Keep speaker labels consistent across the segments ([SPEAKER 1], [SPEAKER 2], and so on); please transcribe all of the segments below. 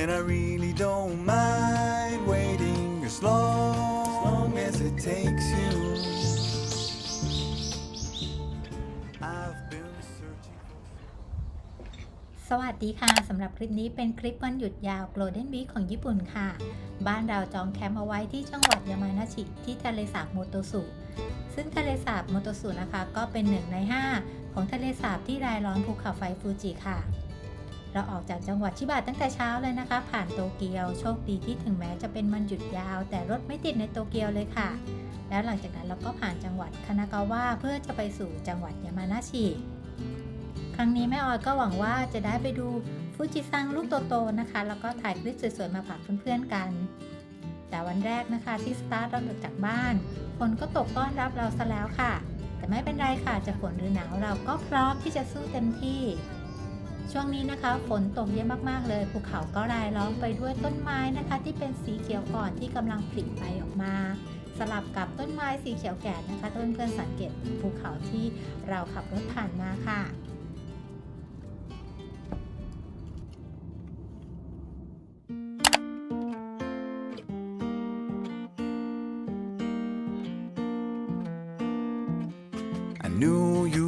[SPEAKER 1] And I really don't mind waiting as long as it takes you. I've been searching
[SPEAKER 2] สวัสดีค่ะสำหรับคลิปนี้เป็นคลิปวันหยุดยาว Golden Week ของญี่ปุ่นค่ะ บ้านเราจองแคมป์เอาไว้ที่จังหวัดยามานาชิที่ทะเลสาบโมโตสุซึ่งทะเลสาบโมโตสุนะคะ ก็เป็นหนึ่งใน 5 ของทะเลสาบที่รายล้อมภูเขาไฟฟูจิค่ะ เราออกจากจังหวัดชิบะตั้งแต่เช้าเลยนะคะ ผ่านโตเกียวโชคดีที่ถึงแม้จะเป็นวันหยุดยาว แต่รถไม่ติดในโตเกียวเลยค่ะ แล้วหลังจากนั้นเราก็ผ่านจังหวัดคานากาวะเพื่อจะไปสู่จังหวัดยามานาชิครั้งนี้แม่ออยก็หวังว่าจะได้ไปดูฟูจิซังลูกโตๆนะคะ แล้วก็ถ่ายคลิปสวยๆมาฝากเพื่อนๆกันแต่วันแรกนะคะที่สตาร์ทเราออกจากบ้านฝนก็ตกต้อนรับเราซะแล้วค่ะ แต่ไม่เป็นไรค่ะจะฝนหรือหนาวเราก็พร้อมที่จะสู้เต็มที่ ช่วงนี้นะคะฝนตกเยอะมากๆเลยภูเขาก็รายล้อมไปด้วยต้นไม้นะคะ ที่เป็นสีเขียวอ่อนที่กำลังผลิใบออกมา สลับกับต้นไม้สีเขียวแก่นะคะถ้าเพื่อนๆสังเกตภูเขาที่เราขับรถผ่านมาค่ะ
[SPEAKER 1] I knew you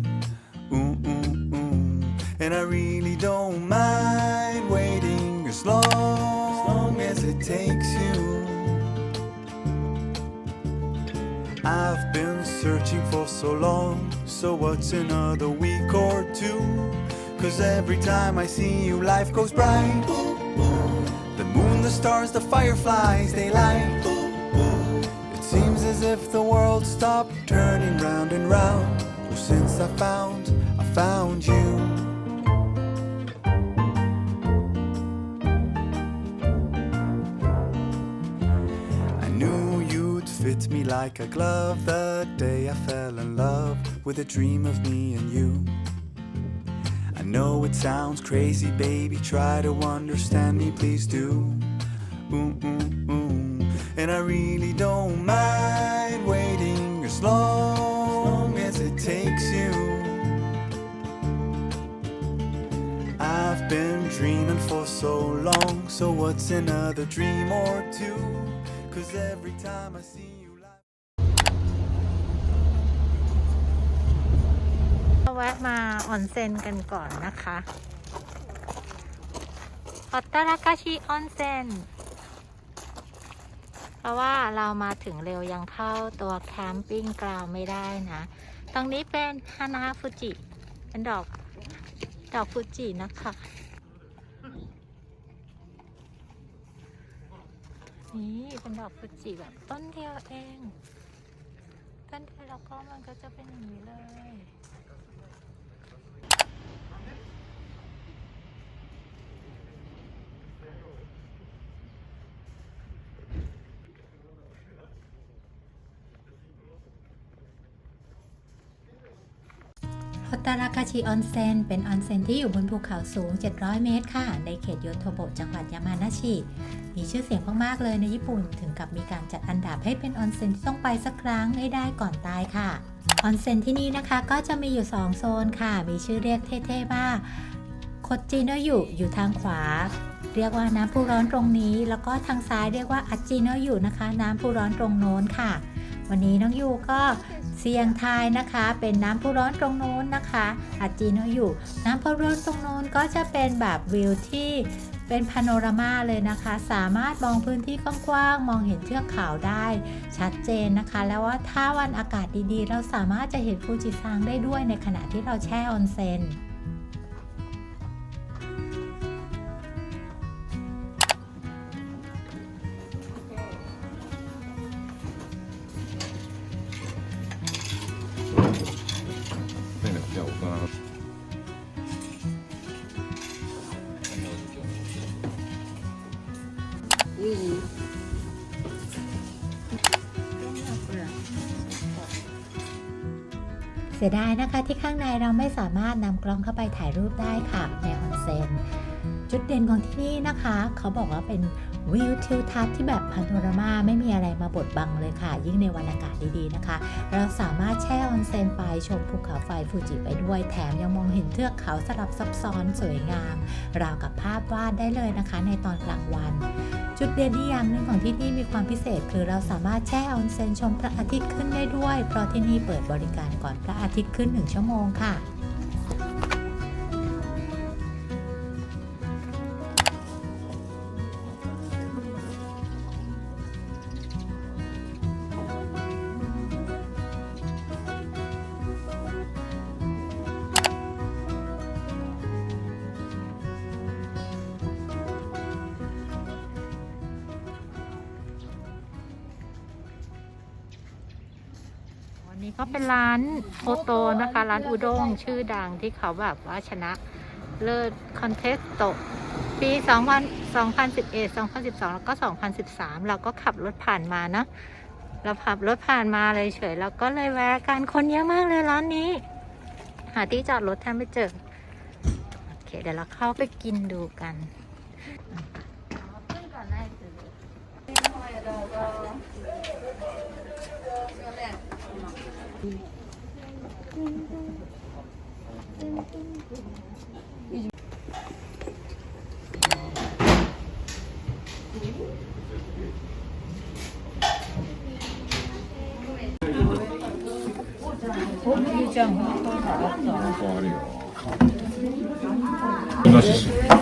[SPEAKER 1] And I really don't mind waiting as long as it takes you. I've been searching for so long, so what's another week or two? Cause every time I see you, life goes bright. The moon, the stars, the fireflies, they light. It seems as if the world stopped turning round and round. Oh, since I found, I found you. Like a glove the day I fell in love with a dream of me and you. I know it sounds crazy, baby. Try to understand me, please do. Ooh, ooh, ooh. And I really don't mind waiting as long as it takes you. I've been dreaming for so long, so what's another dream or two? Cause every time I see
[SPEAKER 2] วะมาออนเซ็นกันก่อนนะคะฮอตตารากาชิออนเซ็นเพราะว่าเรามาถึงเร็วยังเข้าตัวแคมปิ้งกราวไม่ได้นะ ตรงนี้เป็นฮานาฟูจิ เป็นดอก ดอกฟูจินะคะ นี่เป็นดอกฟูจิแบบต้นเดียวเอง ต้นเดียวแล้วก็มันก็จะเป็นอย่างนี้เลย ฮอตาราคาชิออนเซ็นเป็นออนเซ็นที่อยู่บนภูเขาสูง 700 เมตรค่ะ ในเขตโยโทโบะจังหวัดยามานาชิ มีชื่อเสียงมากๆเลยในญี่ปุ่น ถึงกับมีการจัดอันดับให้เป็นออนเซ็นที่ต้องไปสักครั้งให้ได้ก่อนตายค่ะ ออนเซ็นที่นี่นะคะก็จะมีอยู่ 2 โซนค่ะ มีชื่อเรียกเท่ๆว่าโคจิโนยุอยู่ทางขวา เรียกว่าน้ำพุร้อนตรงนี้ แล้วก็ทางซ้ายเรียกว่าอจิโนยุนะคะ น้ำพุร้อนตรงโน้นค่ะ วันนี้น้องยูก็ เสี่ยงทายนะคะ เป็นน้ำพุร้อนตรงโน้นนะคะอาจีโนอยู่ น้ำพุร้อนตรงโน้นก็จะเป็นแบบวิวที่เป็นพาโนรามาเลยนะคะ สามารถมองพื้นที่กว้างๆมองเห็นเทือกเขาได้ ชัดเจนนะคะ แล้วว่าถ้าวันอากาศดีๆ เราสามารถจะเห็นฟูจิซังได้ด้วยในขณะที่เราแช่ออนเซ็น เสียดายนะคะที่ข้างในเราไม่สามารถนำกล้องเข้าไปถ่ายรูปได้ค่ะในออนเซ็นจุดเด่นของที่นี่นะคะ เขาบอกว่าเป็นวิวทิวทัศน์ที่แบบพาโนรามาไม่มีอะไรมาบดบังเลยค่ะ ยิ่งในวันอากาศดีๆนะคะ เราสามารถแช่ออนเซนไปชมภูเขาไฟฟูจิไปด้วยแถมยังมองเห็นเทือกเขาสลับซับซ้อนสวยงาม ราวกับภาพวาดได้เลยนะคะ ในตอนกลางวัน จุดเด่นอีกอย่างหนึ่งของที่นี่มีความพิเศษ คือเราสามารถแช่ออนเซ็นชมพระอาทิตย์ขึ้นได้ด้วย เพราะที่นี่เปิดบริการก่อนพระอาทิตย์ขึ้น 1 ชั่วโมงค่ะ นนี้ก็เป็นร้านโอโตนะคะ ร้านอุด้งชื่อดังที่เขาแบบว่าชนะเลิศคอนเทสโตปี 2011 2012 แล้วก็ 2013 เราก็ขับรถผ่านมาเนอะเราขับรถผ่านมาเลยเฉยแล้วก็เลยแวะกันคนเยอะมากเลยร้านนี้ หาที่จอดรถแทบไม่เจอ โอเค เดี๋ยวเราเข้าไปกินดูกัน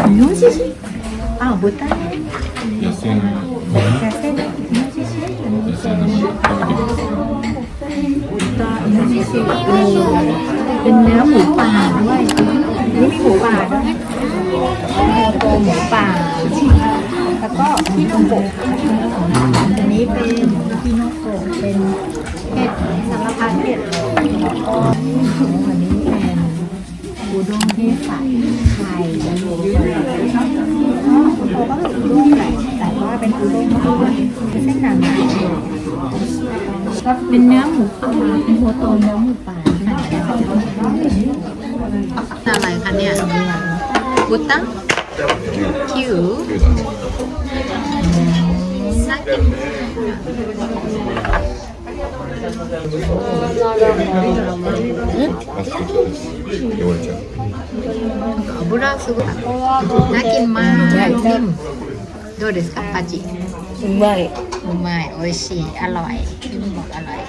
[SPEAKER 3] 이노시시
[SPEAKER 2] 아못다 야생 야생
[SPEAKER 3] 이노시시? 야생 ตา
[SPEAKER 2] อิชีย์เป็นเนื้อหมูป่าด้วยนี่หมูป่าด้วยโกหมูป่า แล้วก็พี่นกโกอันนี้เป็นพี่นกโกเป็นเห็ดสารพัดเห็ดล็อันนี้เป็น อุด้งที่ใส่ไข่เขาก็คืออุด้งแหละแต่ว่าเป็นอุด้งที่เป็นเส้นหนาๆก็เป็นเนื้อหมูป่าเป็นโฮโตเนื้อหมูป่าอะไรคะเนี่ยบุตตังคิวน่ากิ 油すごいน่ากินมากนิ่มどうですかパチ
[SPEAKER 4] うまい。
[SPEAKER 2] うまい美味しいอร่อยพี่นุ่มบอกอร่อย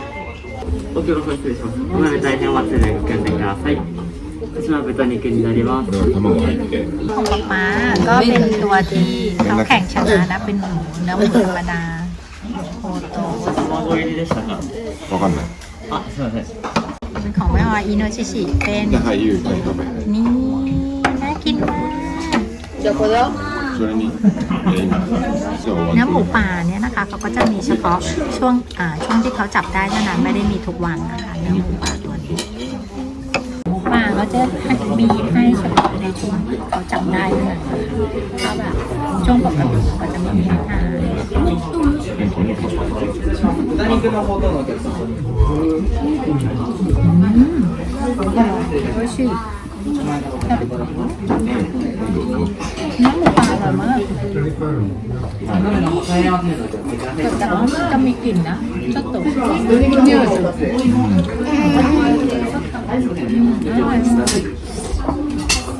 [SPEAKER 5] ご協力失礼します。お鍋大変お忘れご検討ください。こちら豚肉になります
[SPEAKER 3] こ。れは卵入って。
[SPEAKER 2] ของป๊าป๊าก็เป็นตัวที่เขาแข่งชนะนะเป็นหมูเนื้อหมูธรรมดาโคโต
[SPEAKER 5] 卵入りでしたか。
[SPEAKER 3] わかんない。
[SPEAKER 5] あ、すみません。
[SPEAKER 2] เป็นของแม่ออยอิโนชิชิเป็น
[SPEAKER 3] じゃあ、はい、ゆうかに食べ。
[SPEAKER 2] นี่น่ากินมาก
[SPEAKER 4] どこだ
[SPEAKER 3] それに、えー今、じゃあ終わ
[SPEAKER 2] เนื้อหมู
[SPEAKER 3] って。
[SPEAKER 2] ป่าเนี่ยนะคะเขาก็จะมีเฉพาะช่วงอ่าช่วงที่เขาจับได้เท่านั้นไม่ได้มีทุกวันนะคะเนื้อหมูป่าตัวนี้หมูป่าก็จะมีให้เฉพาะในช่วงที่เขาจับได้เท่านั้นนะคะถ้าแบบช่วงปกติก็จะไม่มีให้ทาน
[SPEAKER 5] 豚肉の方とのお客様。
[SPEAKER 2] โอ้ชิน้ำหมูป่าอร่อยมากแต่ว่าจะมีกลิ่นนะちょっとニュース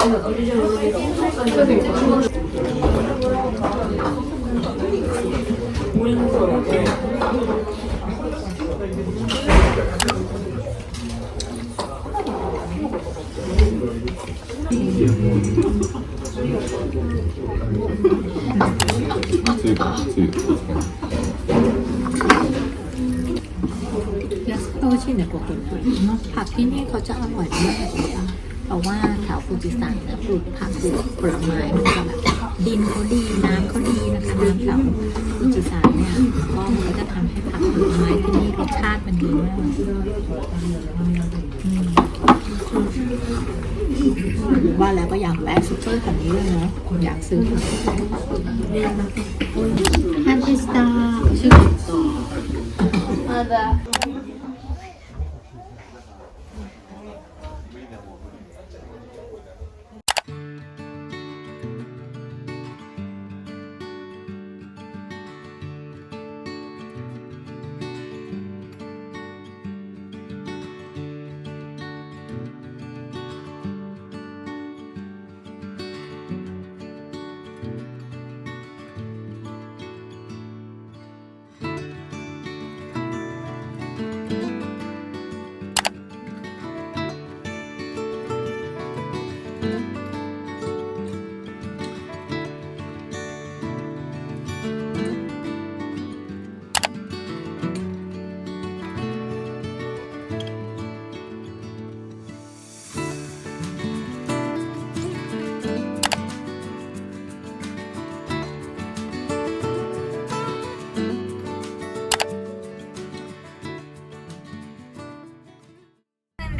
[SPEAKER 2] จะมีใส่ผักอะไรพวกนี้ เพราะว่าแถวฟูจิซังนะปลูกผักปลูกผลไม้มันจะแบบดินเขาดีน้ำเขาดีนะคะน้ำแถวฟูจิซังเนี่ยก็มันก็จะทำให้ผักผลไม้ที่นี่รสชาติมันดีมากว่าแล้วก็อยากแวะซูเปอร์แองนี้เลยเนาะอยากซื้อ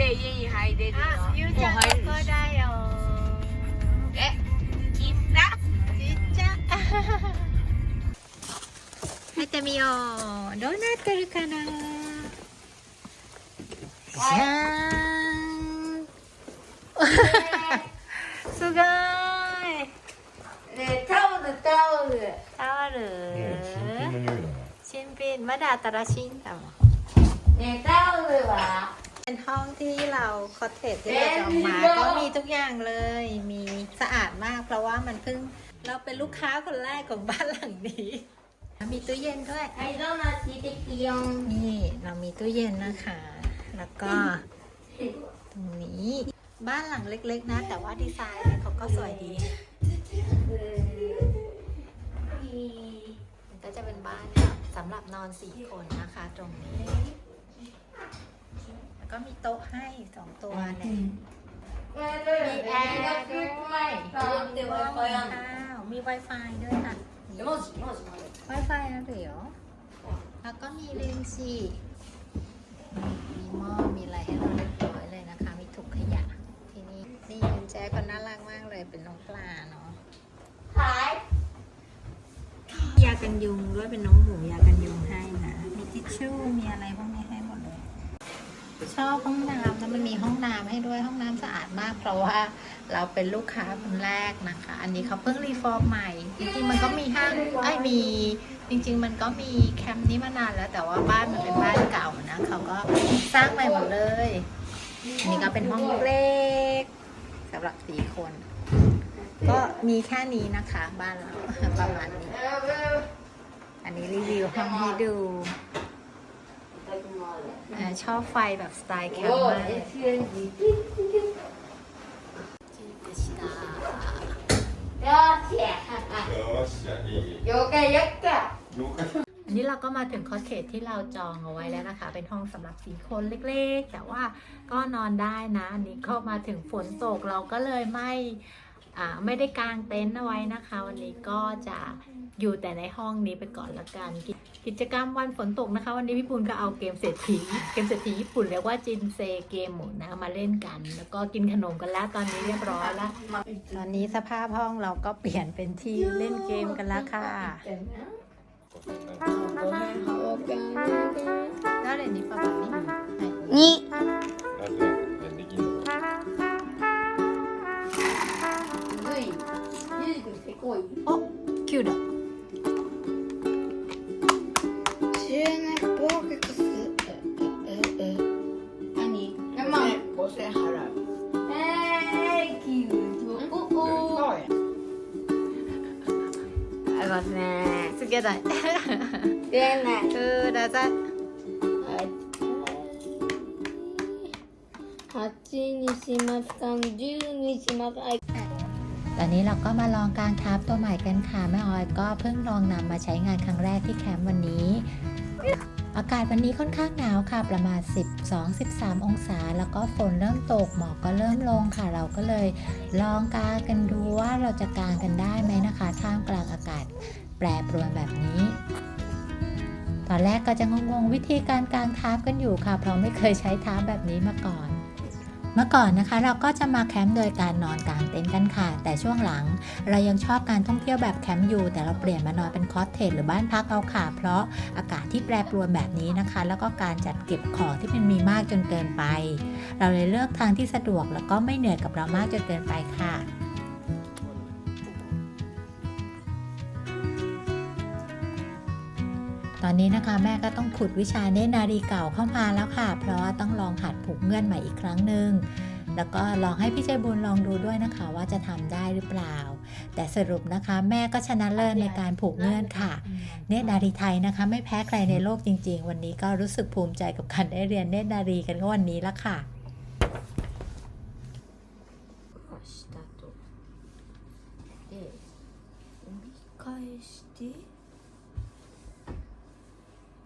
[SPEAKER 4] で家に入れるよ。
[SPEAKER 2] あ、ゆうちゃんここだよ。
[SPEAKER 4] え、ちっさ。
[SPEAKER 2] ちっちゃ。入ってみよう。どうなってるかな？じゃーん。すごーい。
[SPEAKER 4] ねタオルタオル。
[SPEAKER 2] タオル？
[SPEAKER 3] の匂いだな
[SPEAKER 2] 新品？まだ新しいんだもん。
[SPEAKER 4] ねタオルは？
[SPEAKER 2] เป็นห้องที่เราคอเทจที่เราจองมาก็มีทุกอย่างเลย มีสะอาดมาก เพราะว่ามันเพิ่งเราเป็นลูกค้าคนแรกของบ้านหลังนี้ มีตู้เย็นด้วย
[SPEAKER 4] ไอ้ต้อมาชีติเกียง
[SPEAKER 2] นี่เรามีตู้เย็นนะคะ แล้วก็ตรงนี้บ้านหลังเล็ก ๆ นะ แต่ว่าดีไซน์เขาก็สวยดีก็จะเป็นบ้านสำหรับนอนสี่คนนะคะ ตรงนี้ ก็มีโต๊ะให้สองตัวแหลย
[SPEAKER 4] มีแอร์ด้วยมีไวไฟ
[SPEAKER 2] มีไวไฟด้วยค่ะ
[SPEAKER 4] ไวไฟ
[SPEAKER 2] นะเดี๋ยว แล้วก็มีเลนส์สีมีหม้อมีอะไรให้เราเรียบร้อยเลยนะคะ มีถุงขยะ ที่นี่นี่คุณแจ๊ก็น่ารักมากเลยเป็นน้องปลาเนาะ
[SPEAKER 4] ขา
[SPEAKER 2] ยยากันยุงด้วยเป็นน้องหมูยากันยุงให้นะ มีทิชชู่มีอะไรพวกนี้ ชอบห้องน้ำแล้วมันมีห้องน้ำให้ด้วยห้องน้ำสะอาดมาก เพราะว่าเราเป็นลูกค้าคนแรกนะคะ อันนี้เขาเพิ่งรีฟอร์มใหม่จริงๆมันก็มีห้างไอ้มีจริง ๆ มันก็มีแคมป์นี้มานานแล้ว แต่ว่าบ้านมันเป็นบ้านเก่านะเขาก็สร้างใหม่หมดเลยอันนี้ก็เป็นห้องเล็กสำหรับสี่คน ก็มีแค่นี้นะคะ บ้านเราประมาณนี้ อันนี้รีวิวห้องให้ดู ชอบไฟแบบสไตล์แคมป์มาก
[SPEAKER 4] ยกะย
[SPEAKER 3] กะ
[SPEAKER 2] อันนี้เราก็มาถึงคอสเทจที่เราจองเอาไว้แล้วนะคะ เป็นห้องสำหรับสีคนเล็กๆ แต่ว่าก็นอนได้นะ อันนี้ก็มาถึงฝนตกเราก็เลยไม่ไม่ได้กางเต็นท์เอาไว้นะคะ วันนี้ก็จะอยู่แต่ในห้องนี้ไปก่อนละกัน กิกิจกรรมวันฝนตกนะคะ วันนี้พี่ปุณก็เอาเกมเศรษฐีเกมเศรษฐีญี่ปุ่นเรียกว่าจินเซเกมหมุนนะมาเล่นกัน แล้วก็กินขนมกันแล้วตอนนี้เรียบร้อยแล้ว ตอนนี้สภาพห้องเราก็เปลี่ยนเป็นที่เล่นเกมกันแล้วค่ะ 誰にパパに、はい、
[SPEAKER 4] に。
[SPEAKER 3] あとやできんの
[SPEAKER 4] ゆい。ゆいくんせこい。
[SPEAKER 2] キューだ ก็มาลองกางทับตัวใหม่กันค่ะแม่ออยก็เพิ่งลองนำมาใช้งานครั้งแรกที่แคมป์วันนี้ อากาศวันนี้ค่อนข้างหนาวค่ะ ประมาณ 12-13 องศา แล้วก็ฝนเริ่มตกหมอกก็เริ่มลงค่ะ เราก็เลยลองกางกันดูว่าเราจะกางกันได้ไหมนะคะ ท่ามกลางอากาศแปรปรวนแบบนี้ตอนแรกก็จะงงๆวิธีการกางทับกันอยู่ค่ะ เพราะไม่เคยใช้ทับแบบนี้มาก่อน เมื่อก่อนนะคะเราก็จะมาแคมป์โดยการนอนกลางเต็นท์กันค่ะ แต่ช่วงหลังเรายังชอบการท่องเที่ยวแบบแคมป์อยู่ แต่เราเปลี่ยนมานอนเป็นคอสเทจหรือบ้านพักเอาค่ะ เพราะอากาศที่แปรปรวนแบบนี้นะคะ แล้วก็การจัดเก็บของที่มันมีมากจนเกินไป เราเลยเลือกทางที่สะดวกแล้วก็ไม่เหนื่อยกับเรามากจนเกินไปค่ะ ตอนนี้นะคะแม่ก็ต้องขุดวิชาเนตรนารีเก่าเข้ามาแล้วค่ะ เพราะว่าต้องลองหัดผูกเงื่อนใหม่อีกครั้งหนึ่งแล้วก็ลองให้พี่ใจบุญลองดูด้วยนะคะว่าจะทำได้หรือเปล่า แต่สรุปนะคะแม่ก็ชนะเลิศในการผูกเงื่อนค่ะ เนตรนารีไทยนะคะ ไม่แพ้ใครในโลกจริง ๆ วันนี้ก็รู้สึกภูมิใจกับการได้เรียนเนตรนารีกันก็วันนี้ละค่ะ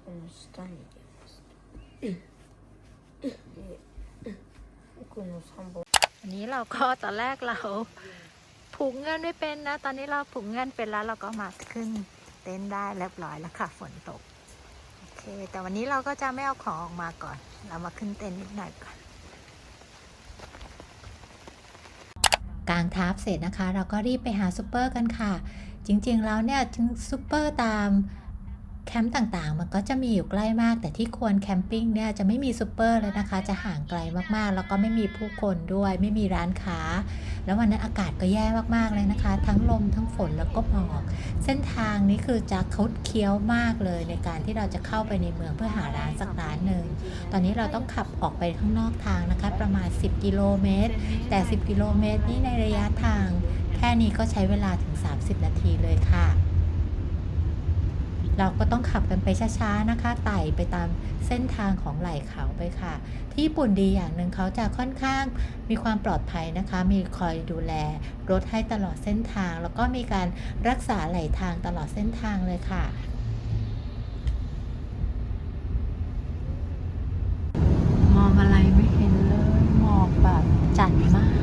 [SPEAKER 4] Yunanistan
[SPEAKER 2] อันนี้เราก็ตอนแรกเราผูกเงินไม่เป็นนะ ตอนนี้เราผูกเงินเป็นแล้วเราก็มาขึ้นเต้นได้เรียบร้อยแล้วค่ะ ฝนตก โอเค แต่วันนี้เราก็จะไม่เอาของออกมาก่อน เรามาขึ้นเต้นนิดหน่อยก่อนกลางทับเสร็จนะคะ เราก็รีบไปหาซุปเปอร์กันค่ะ จริงๆแล้วเนี่ยซุปเปอร์ตาม แคมป์ต่างๆ มันก็จะมีอยู่ใกล้มาก แต่ที่ควรแคมปิ้งเนี่ยจะไม่มีซูเปอร์เลยนะคะ จะห่างไกลมากๆ แล้วก็ไม่มีผู้คนด้วย ไม่มีร้านค้า แล้ววันนั้นอากาศก็แย่มากๆเลยนะคะ ทั้งลมทั้งฝนแล้วก็หมอก เส้นทางนี้คือจะคดเคี้ยวมากเลยในการที่เราจะเข้าไปในเมืองเพื่อหาร้านสักร้านหนึ่งตอนนี้เราต้องขับออกไปข้างนอกทางนะคะ ประมาณ 10 กิโลเมตร แต่ 10 กิโลเมตรนี่ในระยะทาง แค่นี้ก็ใช้เวลาถึง 30 นาทีเลยค่ะ เราก็ต้องขับกันไปช้าๆนะคะ ไต่ไปตามเส้นทางของไหล่เขาไปค่ะ ที่ญี่ปุ่นดีอย่างหนึ่งเขาจะค่อนข้างมีความปลอดภัยนะคะ มีคอยดูแลรถให้ตลอดเส้นทาง แล้วก็มีการรักษาไหลทางตลอดเส้นทางเลยค่ะมองอะไรไม่เห็นเลยหมอกแบบจัดมาก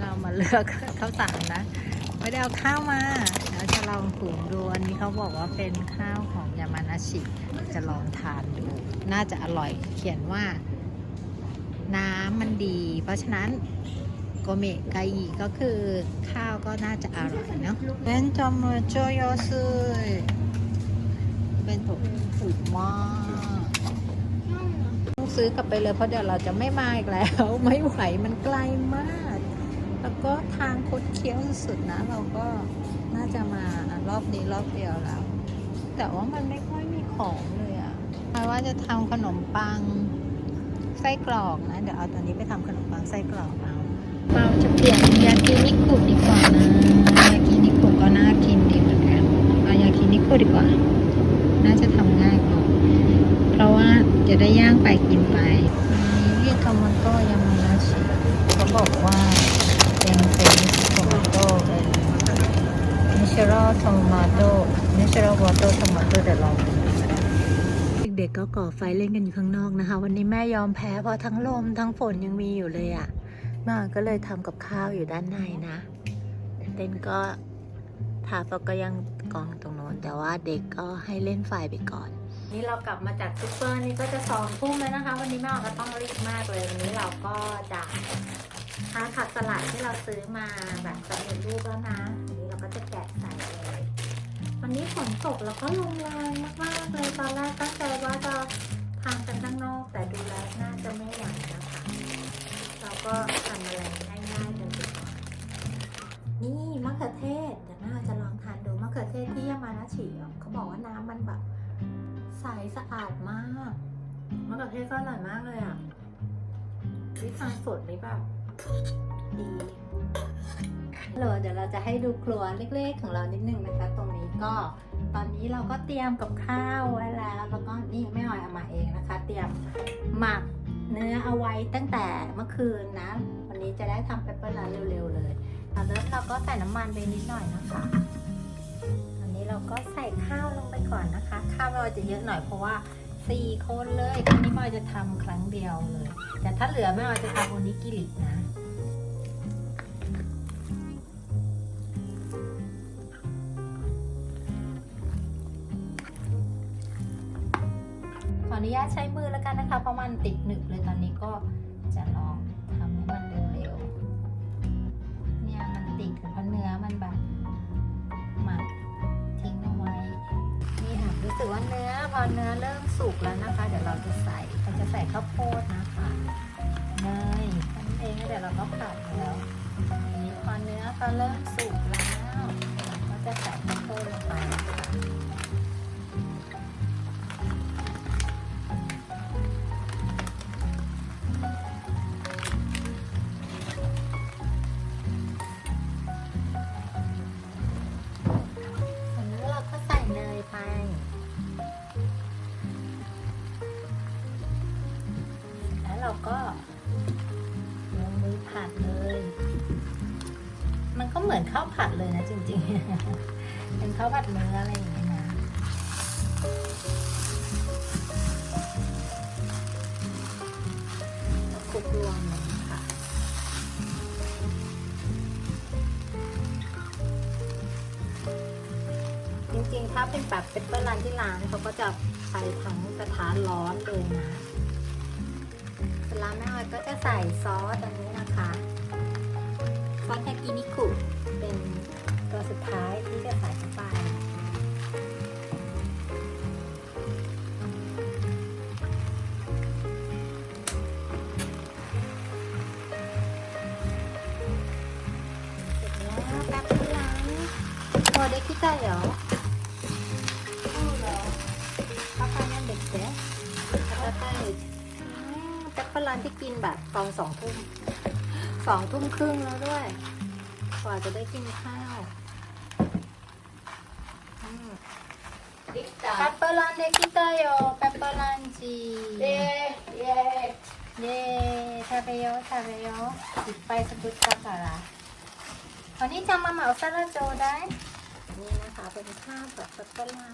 [SPEAKER 2] เรามาเลือกข้าวสารนะ ไม่ได้เอาข้าวมาเราจะลองถุงดู อันนี้เขาบอกว่าเป็นข้าวของยามานาชิจะลองทานดู น่าจะอร่อยเขียนว่า น้ำมันดี เพราะฉะนั้นโกเมะไกอีก็คือข้าวก็น่าจะอร่อยเนาะเบนจอมโจโยซึเป็นถูกถูกมากต้องซื้อกลับไปเลยเพราะเดี๋ยวเราจะไม่มาอีกแล้ว ไม่ไหวมันไกลมาก แล้วก็ทางคดเคี้ยวสุดๆนะ เราก็น่าจะมารอบนี้รอบเดียวแล้ว แต่ว่ามันไม่ค่อยมีของเลยอะหมายว่าจะทำขนมปังไส้กรอกนะ เดี๋ยวเอาตอนนี้ไปทำขนมปังไส้กรอกเอาเราจะเปลี่ยนยากินิคุดีกว่านะ ยากินิคุก็น่ากินดีเหมือนกันเอายากินิคุดีกว่า น่าจะทำง่ายกว่า เพราะว่าจะได้ย่างไปกินไป นี่ทอมโต้ยามานาชิเขาบอกว่า เป็นเป็นทอมโต้เป็นเนเชอรัลทอมโต้เนเชอรัลวอเตอร์ทอมโต้เดี๋ยวลองดูเด็กๆก็ก่อไฟเล่นกันอยู่ข้างนอกนะคะ วันนี้แม่ยอมแพ้เพราะทั้งลมทั้งฝนยังมีอยู่เลยอะ่ะแม่ก็เลยทำกับข้าวอยู่ด้านในนะเต้นก็ทาฟก็ยังกองตรงโน้นแต่ว่าเด็กก็ให้เล่นไฟไปก่อน นี่เรากลับมาจากซุปเปอร์นี่ก็จะสองทุ่มแล้วนะคะ วันนี้แม่ออกก็ต้องรีบมากเลยวันนี้เราก็จะ ทานผักสลัดที่เราซื้อมาแบบสำเร็จรูปแล้วนะวันนี้เราก็จะแกะใส่เลยวันนี้ฝนตกแล้วก็ลมแรงมากๆเลยตอนแรกตั้งใจว่าจะทานกันข้างนอก แต่ดูแล้วน่าจะไม่ไหวนะคะ เราก็ทำอะไรง่ายๆกันดีกว่านี่มะเขือเทศเดี๋ยวแม่จะลองทานดูมะเขือเทศที่ยามานาชิเขาบอกว่าน้ำมันแบบใสสะอาดมากมะเขือเทศก็อร่อยมากเลยอะวิทานสดนี่แบบ ดีฮัลโหลเดี๋ยวเราจะให้ดูครัวเล็กๆ ของเรานิดนึงนะคะ ตรงนี้ก็ตอนนี้เราก็เตรียมกับข้าวไว้แล้ว แล้วก็นี่แม่ออยเอามาเองนะคะ เตรียมหมักเนื้อเอาไว้ตั้งแต่เมื่อคืนนะ วันนี้จะได้ทำเปปเปอร์รันเร็วๆเลยตอนนี้เราก็ใส่น้ำมันไปนิดหน่อยนะคะอันนี้เราก็ใส่ข้าวลงไปก่อนนะคะ ข้าวเราจะเยอะหน่อยเพราะว่าสี่คนเลยครั้งนี้แม่ออยจะทำครั้งเดียวเลย แต่ถ้าเหลือไม่เอาจะทำโอนิกิรินะ ขออนุญาตใช้มือแล้วกันนะคะ เพราะมันติดหนึบเลยตอนนี้ก็ ข้าวผัดเนื้ออะไรอย่างเงี้ยนะ คลุกรวมเลยค่ะจริงๆ ถ้าเป็นแบบเป็นเปอร์รันที่ร้านเขาก็จะใช้ทั้งกระทะร้อนเลยนะเสร็จแล้วแม่ออยก็จะใส่ซอสอันนี้นะคะ ซอสยากินิคุ 피자 요. 빠빠는 맥 주. 빠빠 이. แจ็คเปอร์ลันที่กินแบบตอนสองทุ่มสองทุ่มครึ่งแล้วด้วย กว่าจะได้กินข้าวแปปเปอร์ลันเด็กี่ตาโยแปปเปอร์ลันจีเย่เย่เย่ทาเบโยทาเบโยติดไปสะดุดกาบสาระวันนี้จำมาเหมาซาลาโจได้ นี่นะคะเป็นข้าวแบบเปปเปอร์ลัน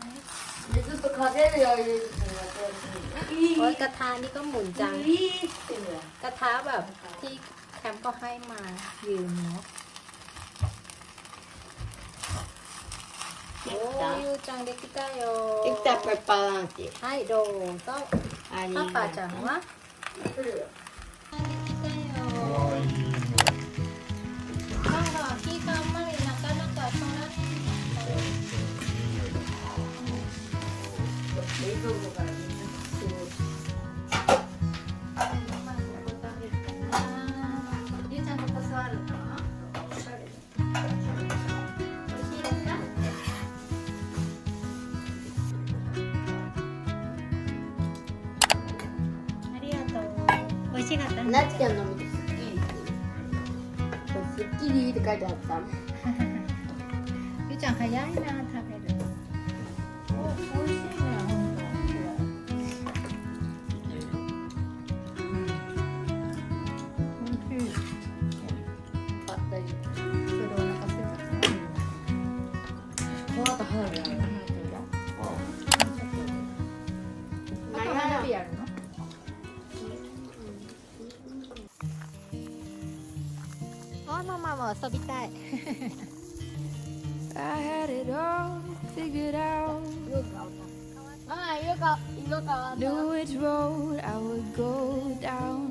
[SPEAKER 4] でずっとかけるよ入れるのがこうやって
[SPEAKER 2] โอ้ยกระทะนี่ก็หมุนจัง
[SPEAKER 4] いいってんだよ
[SPEAKER 2] กระทะแบบที่แคมป์ก็ให้มายืมเนาะโอ้ยูจังเด็กกิตาโย
[SPEAKER 4] できたペッパーランチ
[SPEAKER 2] ให้โดก็
[SPEAKER 4] あり
[SPEAKER 2] ป้าป่าจังวะ
[SPEAKER 4] 来るよ
[SPEAKER 2] なんか火があんまりなかな
[SPEAKER 4] 冷蔵庫からみんなすごい
[SPEAKER 2] ゆちゃんここ座るの
[SPEAKER 4] おしゃれ
[SPEAKER 2] 美味しいですかありがとう美味しかった
[SPEAKER 4] なっちゃんの見てす。っきりすっきりって書いてあった
[SPEAKER 2] ゆうちゃん早いな食べる。お美味しいね
[SPEAKER 4] 遊びた
[SPEAKER 2] い。
[SPEAKER 4] I had
[SPEAKER 6] it all figured out.
[SPEAKER 4] I
[SPEAKER 6] knew which road I would go down.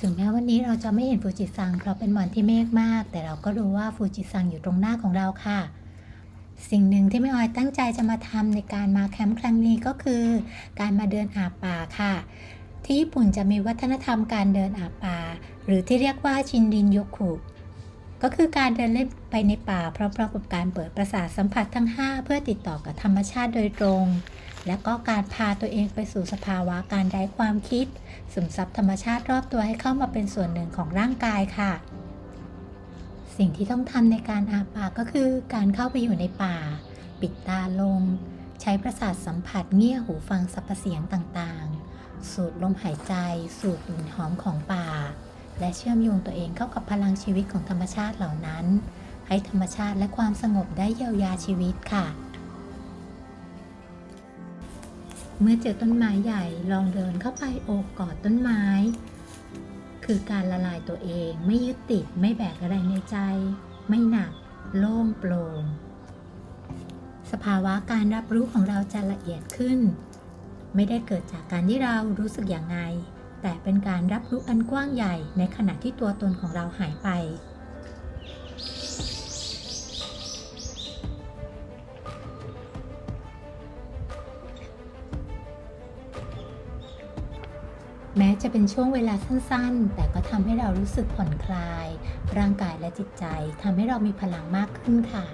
[SPEAKER 2] ถึงแม้วันนี้เราจะไม่เห็นฟูจิซังเพราะเป็นวันที่เมฆมาก แต่เราก็รู้ว่าฟูจิซังอยู่ตรงหน้าของเราค่ะ สิ่งหนึ่งที่แม่ออยตั้งใจจะมาทำในการมาแคมป์ครั้งนี้ก็คือ การมาเดินอาบป่าค่ะ ที่ญี่ปุ่นจะมีวัฒนธรรมการเดินอาบป่า หรือที่เรียกว่าชินรินโยคุก็คือการเดินเล่นไปในป่าพร้อมๆกับการเปิดประสาทสัมผัสทั้ง 5 เพื่อติดต่อกับธรรมชาติโดยตรง และก็การพาตัวเองไปสู่สภาวะการไร้ความคิดซึมซับธรรมชาติรอบตัวให้เข้ามาเป็นส่วนหนึ่งของร่างกายค่ะ สิ่งที่ต้องทำในการอาป่าก็คือการเข้าไปอยู่ในป่า ปิดตาลง ใช้ประสาทสัมผัสเงี่ยหูฟังสรรพเสียงต่างๆ สูดลมหายใจ สูดกลิ่นหอมของป่า และเชื่อมโยงตัวเองเข้ากับพลังชีวิตของธรรมชาติเหล่านั้น ให้ธรรมชาติและความสงบได้เยียวยาชีวิตค่ะ เมื่อเจอต้นไม้ใหญ่ลองเดินเข้าไปโอบกอดต้นไม้ คือการละลายตัวเองไม่ยึดติดไม่แบกอะไรในใจ ไม่หนัก โล่งโปร่งสภาวะการรับรู้ของเราจะละเอียดขึ้น ไม่ได้เกิดจากการที่เรารู้สึกอย่างไง แต่เป็นการรับรู้อันกว้างใหญ่ในขณะที่ตัวตนของเราหายไป จะเป็นช่วงเวลาสั้นๆ แต่ก็ทำให้เรารู้สึกผ่อนคลาย ร่างกายและจิตใจทำให้เรามีพลังมากขึ้นค่ะ